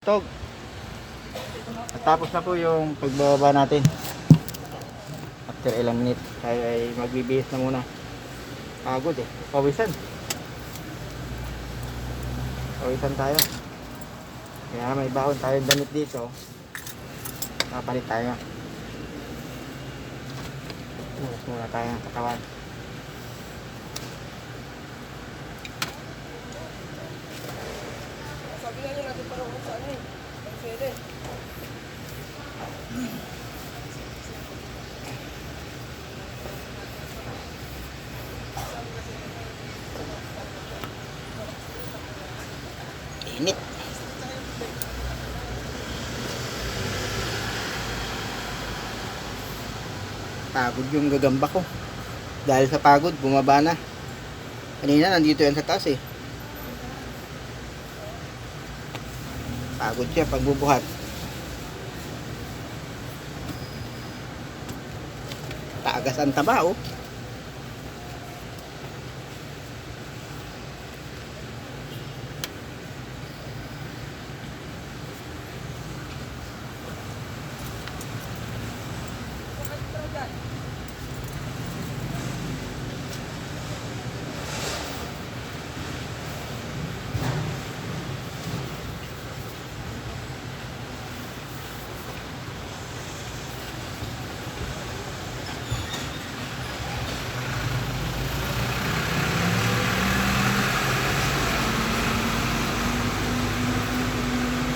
Tog. Tapos na po yung pagbababa natin. After ilang minutes, tayo ay magbibihis na muna. Pagod eh. Pawisan. Pawisan tayo. Kaya may baon tayo damit dito. Kapalit tayo. Bukas muna tayo ng katawan. Sabi nga nyo natin parang sa ano eh. Ang sede. Init. Pagod yung gagamba ko. Dahil sa pagod, bumaba na. Kanina, nandito yan sa taas eh. Pagod siya pagbubuhat. Tagas ang taba oh.